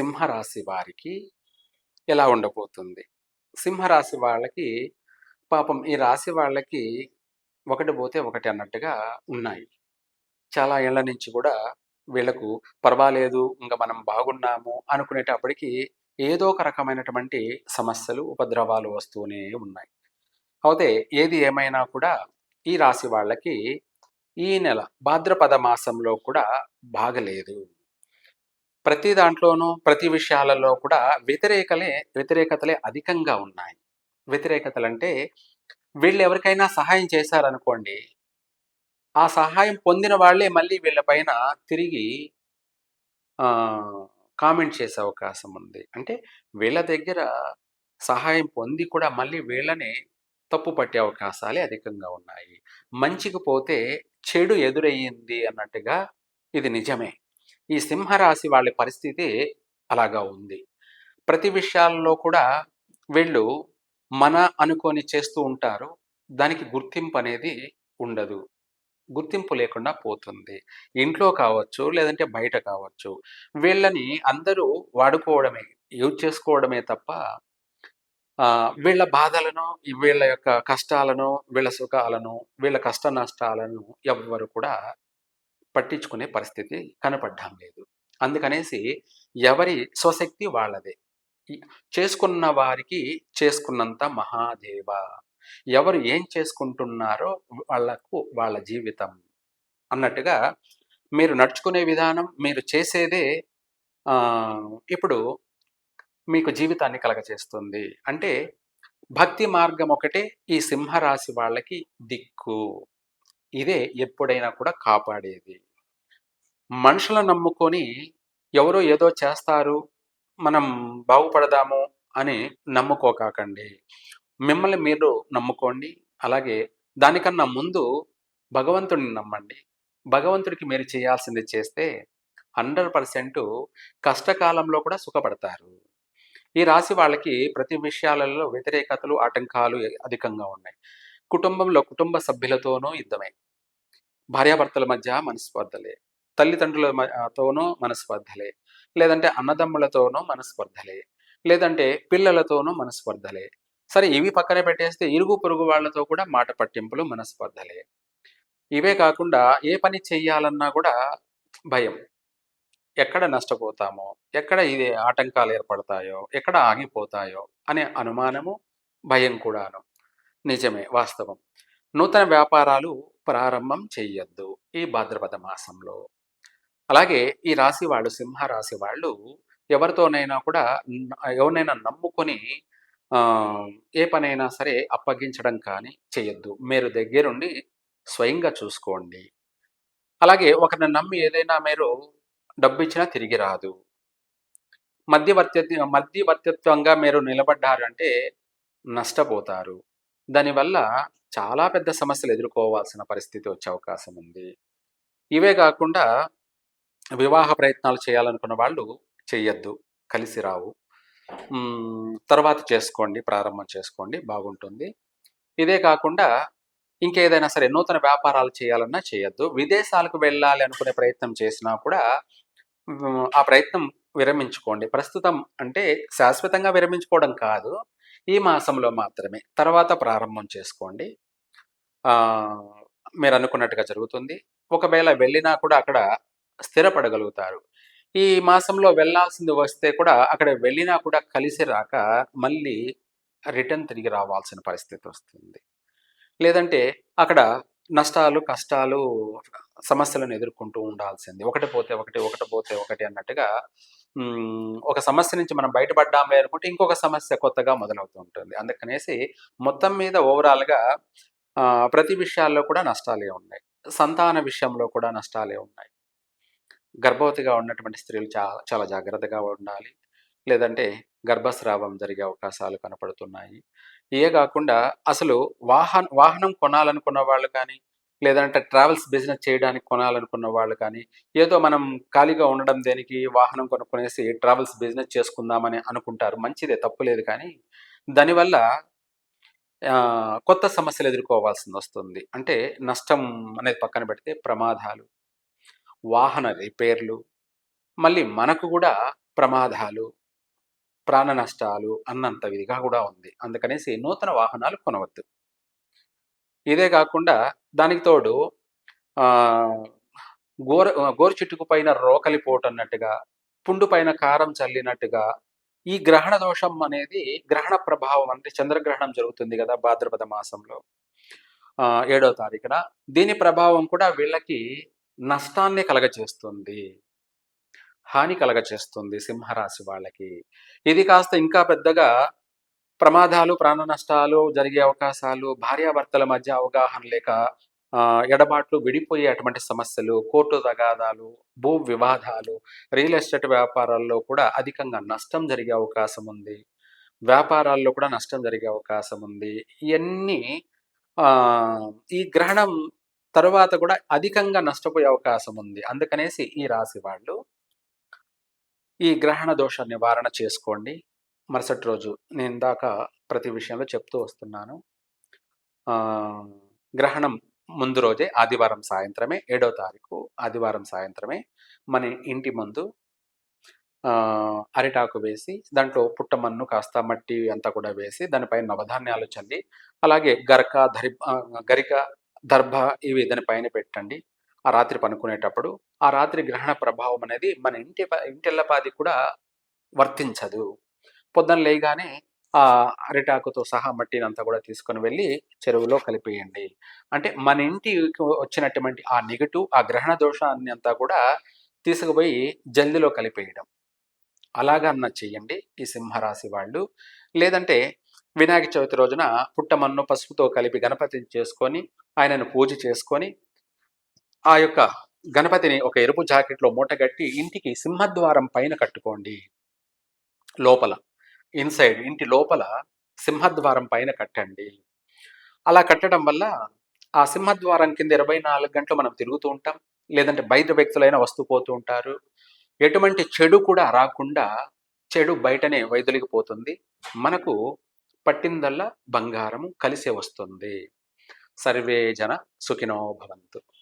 సింహరాశి వారికి ఎలా ఉండబోతుంది? సింహరాశి వాళ్ళకి పాపం ఈ రాశి వాళ్ళకి ఒకటి పోతే ఒకటి అన్నట్టుగా ఉన్నాయి. చాలా ఏళ్ళ నుంచి కూడా వీళ్ళకు పర్వాలేదు ఇంకా మనం బాగున్నాము అనుకునేటప్పటికి ఏదో ఒక రకమైనటువంటి సమస్యలు ఉపద్రవాలు వస్తూనే ఉన్నాయి. అయితే ఏది ఏమైనా కూడా ఈ రాశి వాళ్ళకి ఈ నెల భాద్రపద మాసంలో కూడా బాగలేదు. ప్రతి దాంట్లోనూ ప్రతి విషయాలలో కూడా వ్యతిరేకలే వ్యతిరేకతలే అధికంగా ఉన్నాయి. వ్యతిరేకతలు అంటే వీళ్ళు ఎవరికైనా సహాయం చేశారనుకోండి ఆ సహాయం పొందిన వాళ్ళే మళ్ళీ వీళ్ళపైన తిరిగి కామెంట్ చేసే అవకాశం ఉంది. అంటే వీళ్ళ దగ్గర సహాయం పొంది కూడా మళ్ళీ వీళ్ళని తప్పు పట్టే అవకాశాలే అధికంగా ఉన్నాయి. మంచికి పోతే చెడు ఎదురయ్యింది అన్నట్టుగా ఇది నిజమే. ఈ సింహరాశి వాళ్ళ పరిస్థితి అలాగా ఉంది. ప్రతి విషయాల్లో కూడా వీళ్ళు మన అనుకొని చేస్తూ ఉంటారు. దానికి గుర్తింపు అనేది ఉండదు. గుర్తింపు లేకుండా పోతుంది. ఇంట్లో కావచ్చు లేదంటే బయట కావచ్చు వీళ్ళని అందరూ వాడుకోవడమే యూజ్ చేసుకోవడమే తప్ప వీళ్ళ బాధలను వీళ్ళ యొక్క కష్టాలను వీళ్ళ సుఖాలను వీళ్ళ కష్ట నష్టాలను ఎవ్వరు కూడా పట్టించుకునే పరిస్థితి కనపడ్డం లేదు. అందుకనేసి ఎవరి స్వశక్తి వాళ్ళదే. చేసుకున్న వారికి చేసుకున్నంత మహాదేవ. ఎవరు ఏం చేసుకుంటున్నారో వాళ్ళకు వాళ్ళ జీవితం అన్నట్టుగా మీరు నడుచుకునే విధానం మీరు చేసేదే ఇప్పుడు మీకు జీవితాన్ని కలగచేస్తుంది. అంటే భక్తి మార్గం ఒకటే ఈ సింహరాశి వాళ్ళకి దిక్కు. ఇదే ఎప్పుడైనా కూడా కాపాడేది. మనుషులను నమ్ముకొని ఎవరో ఏదో చేస్తారు మనం బాగుపడదాము అని నమ్ముకోకాకండి. మిమ్మల్ని మీరు నమ్ముకోండి. అలాగే దానికన్నా ముందు భగవంతుడిని నమ్మండి. భగవంతుడికి మీరు చేయాల్సింది చేస్తే హండ్రెడ్ పర్సెంట్ కష్టకాలంలో కూడా సుఖపడతారు. ఈ రాశి వాళ్ళకి ప్రతి విషయాలలో వ్యతిరేకతలు ఆటంకాలు అధికంగా ఉన్నాయి. కుటుంబంలో కుటుంబ సభ్యులతోనూ యుద్ధమే. భార్యాభర్తల మధ్య మనస్పర్ధలే. తల్లిదండ్రులతోనూ మనస్పర్ధలే. లేదంటే అన్నదమ్ములతోనూ మనస్పర్ధలే. లేదంటే పిల్లలతోనూ మనస్పర్ధలే. సరే ఇవి పక్కన పెట్టేస్తే ఇరుగు పొరుగు వాళ్ళతో కూడా మాట పట్టింపులు మనస్పర్ధలే. ఇవే కాకుండా ఏ పని చేయాలన్నా కూడా భయం. ఎక్కడ నష్టపోతామో ఎక్కడ ఇది ఆటంకాలు ఏర్పడతాయో ఎక్కడ ఆగిపోతాయో అనే అనుమానము భయం కూడాను. నిజమే వాస్తవం. నూతన వ్యాపారాలు ప్రారంభం చెయ్యొద్దు ఈ భాద్రపద మాసంలో. అలాగే ఈ రాశి వాళ్ళు సింహరాశి వాళ్ళు ఎవరితోనైనా కూడా ఎవరినైనా నమ్ముకొని ఏ పనైనా సరే అప్పగించడం కానీ చేయొద్దు మీరు దగ్గరుండి స్వయంగా చూసుకోండి. అలాగే ఒకరిని నమ్మి ఏదైనా మీరు డబ్బు ఇచ్చినా తిరిగి రాదు. మధ్యవర్తి మధ్యవర్తిత్వంగా మీరు నిలబడ్డారంటే నష్టపోతారు. దానివల్ల చాలా పెద్ద సమస్యలు ఎదుర్కోవాల్సిన పరిస్థితి వచ్చే అవకాశం ఉంది. ఇవే కాకుండా వివాహ ప్రయత్నాలు చేయాలనుకున్న వాళ్ళు చెయ్యొద్దు కలిసి రావు. తర్వాత చేసుకోండి ప్రారంభం చేసుకోండి బాగుంటుంది. ఇదే కాకుండా ఇంకేదైనా సరే నూతన వ్యాపారాలు చేయాలన్నా చేయొద్దు విదేశాలకు వెళ్ళాలి అనుకునే ప్రయత్నం చేసినా కూడా ఆ ప్రయత్నం విరమించుకోండి. ప్రస్తుతం అంటే శాశ్వతంగా విరమించుకోవడం కాదు. ఈ మాసంలో మాత్రమే. తర్వాత ప్రారంభం చేసుకోండి. మీరు అనుకున్నట్టుగా జరుగుతుంది. ఒకవేళ వెళ్ళినా కూడా అక్కడ స్థిరపడగలుగుతారు. ఈ మాసంలో వెళ్ళాల్సింది వస్తే కూడా అక్కడ వెళ్ళినా కూడా కలిసి రాక మళ్ళీ రిటర్న్ తిరిగి రావాల్సిన పరిస్థితి వస్తుంది. లేదంటే అక్కడ నష్టాలు కష్టాలు సమస్యలను ఎదుర్కొంటూ ఉండాల్సింది. ఒకటి పోతే ఒకటి ఒకటి పోతే ఒకటి అన్నట్టుగా ఒక సమస్య నుంచి మనం బయటపడ్డామే అనుకుంటే ఇంకొక సమస్య కొత్తగా మొదలవుతూ ఉంటుంది. అందుకనేసి మొత్తం మీద ఓవరాల్గా ప్రతి విషయాల్లో కూడా నష్టాలే ఉన్నాయి. సంతాన విషయంలో కూడా నష్టాలే ఉన్నాయి. గర్భవతిగా ఉన్నటువంటి స్త్రీలు చాలా చాలా జాగ్రత్తగా ఉండాలి. లేదంటే గర్భస్రావం జరిగే అవకాశాలు కనపడుతున్నాయి. ఇవే కాకుండా అసలు వాహన వాహనం కొనాలనుకున్న వాళ్ళు కానీ లేదంటే ట్రావెల్స్ బిజినెస్ చేయడానికి కొనాలనుకున్న వాళ్ళు కానీ ఏదో మనం ఖాళీగా ఉండడం దేనికి వాహనం కొనుక్కునేసి ట్రావెల్స్ బిజినెస్ చేసుకుందామని అనుకుంటారు. మంచిదే తప్పులేదు కానీ దానివల్ల కొత్త సమస్యలు ఎదుర్కోవాల్సింది వస్తుంది. అంటే నష్టం అనేది పక్కన పెడితే ప్రమాదాలు వాహన రిపేర్లు మళ్ళీ మనకు కూడా ప్రమాదాలు ప్రాణ నష్టాలు అన్నంత విధిగా కూడా ఉంది. అందుకనేసి నూతన వాహనాలు కొనవద్దు. ఇదే కాకుండా దానికి తోడు ఆ, గోర గోరు చెట్టుకు పైన రోకలిపోటు అన్నట్టుగా పుండు పైన కారం చల్లినట్టుగా ఈ గ్రహణ దోషం అనేది గ్రహణ ప్రభావం అంటే చంద్రగ్రహణం జరుగుతుంది కదా భాద్రపద మాసంలో. ఆ, ఏడో తారీఖున. దీని ప్రభావం కూడా వీళ్ళకి నష్టాన్ని కలగచేస్తుంది. హాని కలగచేస్తుంది సింహరాశి వాళ్ళకి. ఇది కాస్త ఇంకా పెద్దగా ప్రమాదాలు ప్రాణ నష్టాలు జరిగే అవకాశాలు భార్యాభర్తల మధ్య అవగాహన లేక ఆ, ఎడబాట్లు విడిపోయే అటువంటి సమస్యలు కోర్టు తగాదాలు భూ వివాదాలు రియల్ ఎస్టేట్ వ్యాపారాల్లో కూడా అధికంగా నష్టం జరిగే అవకాశం ఉంది. వ్యాపారాల్లో కూడా నష్టం జరిగే అవకాశం ఉంది. ఇవన్నీ ఆ, ఈ గ్రహణం తర్వాత కూడా అధికంగా నష్టపోయే అవకాశం ఉంది. అందుకనేసి ఈ రాశి వాళ్ళు ఈ గ్రహణ దోష నివారణ చేసుకోండి. మరుసటి రోజు నేను ఇందాక ప్రతి విషయంలో చెప్తూ వస్తున్నాను. గ్రహణం ముందు రోజే ఆదివారం సాయంత్రమే ఏడో తారీఖు ఆదివారం సాయంత్రమే మన ఇంటి ముందు అరిటాకు వేసి దాంట్లో పుట్టమన్ను కాస్త మట్టి అంతా కూడా వేసి దానిపైన నవధాన్యాలు చల్లి అలాగే గరక ధరి గరిక దర్భ ఇవి దానిపైన పెట్టండి. ఆ రాత్రి పనుకునేటప్పుడు ఆ రాత్రి గ్రహణ ప్రభావం అనేది మన ఇంటి ఇంటిల్లపాది కూడా వర్తించదు. పొద్దున లేయగానే ఆ అరిటాకుతో సహా మట్టిని అంతా కూడా తీసుకొని వెళ్ళి చెరువులో కలిపేయండి. అంటే మన ఇంటికి వచ్చినటువంటి ఆ నెగటివ్ ఆ గ్రహణ దోషాన్ని అంతా కూడా తీసుకుపోయి జల్దిలో కలిపేయడం. అలాగన్నా చేయండి ఈ సింహరాశి వాళ్ళు. లేదంటే వినాయక చవితి రోజున పుట్టమన్ను పసుపుతో కలిపి గణపతిని చేసుకొని ఆయనను పూజ చేసుకొని ఆ యొక్క గణపతిని ఒక ఎరుపు జాకెట్లో మూటగట్టి ఇంటికి సింహద్వారం పైన కట్టుకోండి. లోపల. ఇన్సైడ్ ఇంటి లోపల సింహద్వారం పైన కట్టండి. అలా కట్టడం వల్ల ఆ సింహద్వారం కింద ఇరవై నాలుగు గంటలు మనం తిరుగుతూ ఉంటాం. లేదంటే బయట వ్యక్తులైనా వస్తూ పోతూ ఉంటారు. ఎటువంటి చెడు కూడా రాకుండా చెడు బయటనే వైదొలిగిపోతుంది మనకు పట్టిందల్లా బంగారము కలిసే వస్తుంది. సర్వే జన సుఖినో భవంతు.